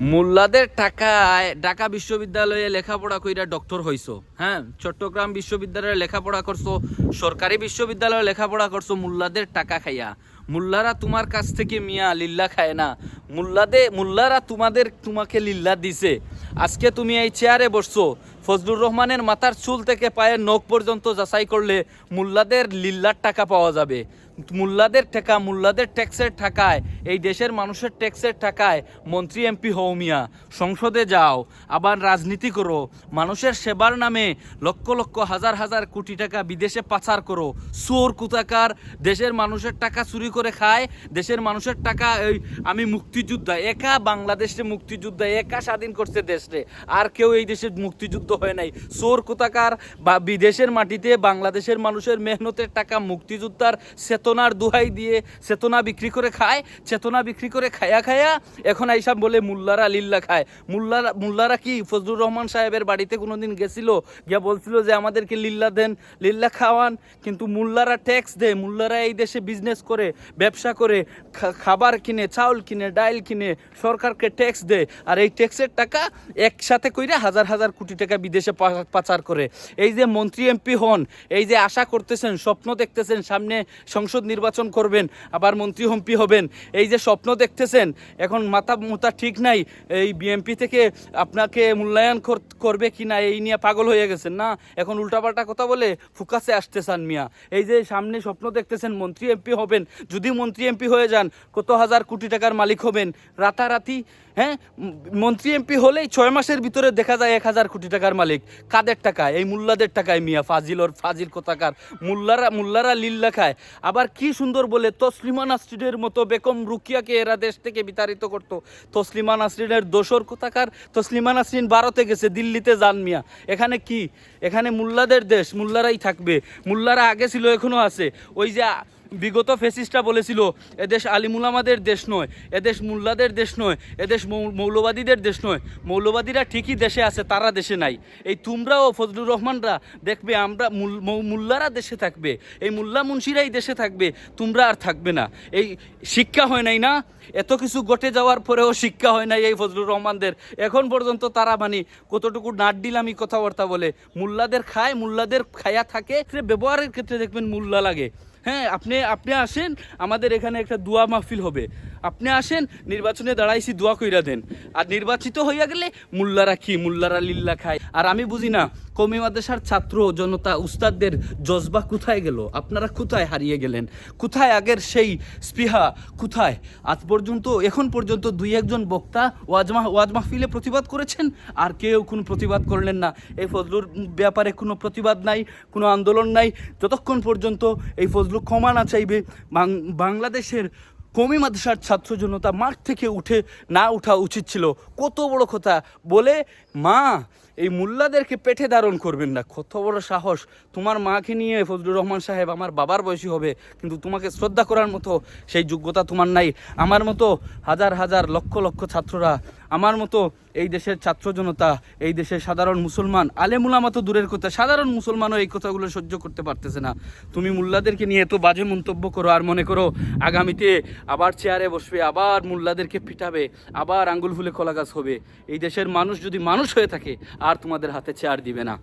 মোল্লাদের টাকায় ঢাকা বিশ্ববিদ্যালয়ে লেখাপড়া কইরা ডক্টর হইছো হ্যাঁ? চট্টগ্রাম বিশ্ববিদ্যালয়ে লেখাপড়া করছ, সরকারি বিশ্ববিদ্যালয়ে লেখাপড়া করছ, মোল্লাদের টাকা খাইয়া। মোল্লারা তোমার কাছ থেকে মিয়া লিল্লা খায় না। মোল্লাদে, মোল্লারা তোমাদের, তোমাকে লিল্লা দিছে। আজকে তুমি এই চেয়ারে বসছো, ফজলুর রহমানের মাথার চুল থেকে পায়ের নখ পর্যন্ত যাচাই করলে মোল্লাদের লিল্লার টাকা পাওয়া যাবে। মোল্লাদের টাকা মোল্লাদের ট্যাক্সের টাকায় এই দেশের মানুষের ট্যাক্সের টাকায় মন্ত্রী এমপি হও মিয়া সংসদে যাও, আবার রাজনীতি করো, মানুষের সেবার নামে লক্ষ লক্ষ হাজার হাজার কোটি টাকা বিদেশে পাচার করো, চোর কুতাকার, দেশের মানুষের টাকা চুরি করে খায়, দেশের মানুষের টাকা ওই আমি মুক্তিযোদ্ধা, একা বাংলাদেশে মুক্তিযোদ্ধা, একা স্বাধীন করছে দেশে আর কেউ এই দেশে মুক্তিযুদ্ধ হয় নাই। চোর কোথাকার বা বিদেশের মাটিতে বাংলাদেশের মানুষের মেহনতের টাকা মুক্তিযোদ্ধার চেতনার দুহাই দিয়ে চেতনা বিক্রি করে খায়, চেতনা বিক্রি করে খায়া খায়া এখন এইসব বলে মুল্লারা লিল্লা খায়। মুল্লারা মুল্লারা কি? ফজলুর রহমান সাহেবের বাড়িতে কোনোদিন গেছিল? গিয়া বলছিল যে, আমাদেরকে লিল্লা দেন, লিল্লা খাওয়ান। কিন্তু মুল্লারা ট্যাক্স দেয়, মুল্লারা এই দেশে বিজনেস করে, ব্যবসা করে খাবার কিনে, চাউল কিনে, ডাইল কিনে, সরকারকে ট্যাক্স দেয়। আর এই ট্যাক্সের টাকা একসাথে কইরা হাজার হাজার কোটি টাকা বিদেশে পাচার করে। এই যে মন্ত্রী এমপি হন, এই যে আশা করতেছেন, স্বপ্ন দেখতেছেন, সামনে সংসদ নির্বাচন করবেন, আবার মন্ত্রী হম্পি হবেন। এই যে স্বপ্ন দেখতেছেন, এখন মাথা মোতা ঠিক নাই, এই বিএমপি থেকে আপনাকে মূল্যায়ন কর- করবে কি না, এই নিয়ে পাগল হয়ে গেছেন না? এখন উল্টাপাল্টা কথা বলে ফুকাসে আসতে চান মিয়া। এই যে সামনে স্বপ্ন দেখতেছেন, মন্ত্রী এমপি হবেন, যদি মন্ত্রী এমপি হয়ে যান, কত হাজার কোটি টাকার মালিক হবেন? রাতারাতি হ্যাঁ? মন্ত্রী এমপি হলেই ছয় মাসের ভিতরে দেখা যায় এক হাজার কোটি টাকার মালিক। কাদের টাকায়? এই মুল্লাদের টাকায় মিয়া, ফাজিল ওর ফাজিল কোথাকার। মুল্লারা মুল্লারা লিল্লা খায় আবার কি সুন্দর বলে তসলিমা নাসরিনের মতো বেগম রুকিয়াকে এরা দেশ থেকে বিতাড়িত করত। তসলিমা নাসরিনের দোসর কোথাকার? তসলিমা নাসরিন ভারতে গেছে, দিল্লিতে যান মিয়া। এখানে কি? এখানে মুল্লাদের দেশ, মুল্লারাই থাকবে। মুল্লারা আগে ছিল এখনও আছে। ওই যে বিগত ফেসিস্টরা বলেছিল এদেশ আলিমুলামাদের দেশ নয় এদেশ মুল্লাদের দেশ নয় এদেশ মৌলবাদীদের দেশ নয়। মৌলবাদীরা ঠিকই দেশে আছে, তারা দেশে নাই। এই তোমরাও ফজলুর রহমানরা দেখবে, আমরা মুল্লারা দেশে থাকবে, এই মুল্লা মুন্সিরাই দেশে থাকবে, তোমরা আর থাকবে না। এই শিক্ষা হয় নাই না? এত কিছু ঘটে যাওয়ার পরেও শিক্ষা হয় নাই এই ফজলুর রহমানদের। এখন পর্যন্ত তারা মানে কতটুকু নাট দিলামি কথাবার্তা বলে, মুল্লাদের খায়, মুল্লাদের খায়া থাকে, ব্যবহারের ক্ষেত্রে দেখবেন মুল্লা লাগে। হ্যাঁ আপনি আপনি আসেন আমাদের এখানে একটা দোয়া মাহফিল হবে। আপনি আসেন, নির্বাচনে দাঁড়াইছি দোয়া কইরা দেন। আর নির্বাচিত হইয়া গেলে মুল্লারা কি? মুল্লারা লিল্লা খায়। আর আমি বুঝি না, কমি মাদ্রাসার ছাত্র, জনতা, উস্তাদদের জজবা কোথায় গেল? আপনারা কোথায় হারিয়ে গেলেন? কোথায় আগের সেই স্পৃহা? কোথায়? আজ পর্যন্ত, এখন পর্যন্ত দুই একজন বক্তা ওয়াজ মাহ ওয়াজ মাহফিলে প্রতিবাদ করেছেন? আর কেউ কোনো প্রতিবাদ করলেন না। এই ফজলুর ব্যাপারে কোনো প্রতিবাদ নাই, কোনো আন্দোলন নাই। যতক্ষণ পর্যন্ত এই ফজলু ক্ষমা না চাইবে বাংলাদেশের কমি মাদ্রাসার ছাত্র জনতা মাঠ থেকে উঠে না ওঠা উচিত ছিল। কত বড় কথা। বলে, মা, এই মোল্লাদেরকে পেটে ধারণ করবেন না। কত বড় সাহস। তোমার মাকে নিয়ে ফজলুর রহমান সাহেব আমার বাবার বয়সী হবে, কিন্তু তোমাকে শ্রদ্ধা করার মতো সেই যোগ্যতা তোমার নাই। আমার মতো হাজার হাজার, লক্ষ লক্ষ ছাত্ররা আমার মতো এই দেশের ছাত্র জনতা, এই দেশের সাধারণ মুসলমান আলেমুলামা তো দূরের কথা, সাধারণ মুসলমানও এই কথাগুলো সহ্য করতে পারতেছে না। তুমি মুল্লাদেরকে নিয়ে এত বাজে মন্তব্য করো আর মনে করো আগামীতে আবার চেয়ারে বসবে, আবার মুল্লাদেরকে পিটাবে, আবার আঙ্গুল ফুলে কলা গাছ হবে। এই দেশের মানুষ যদি মানুষ হয়ে থাকে, আর তোমাদের হাতে চেয়ার দিবে না।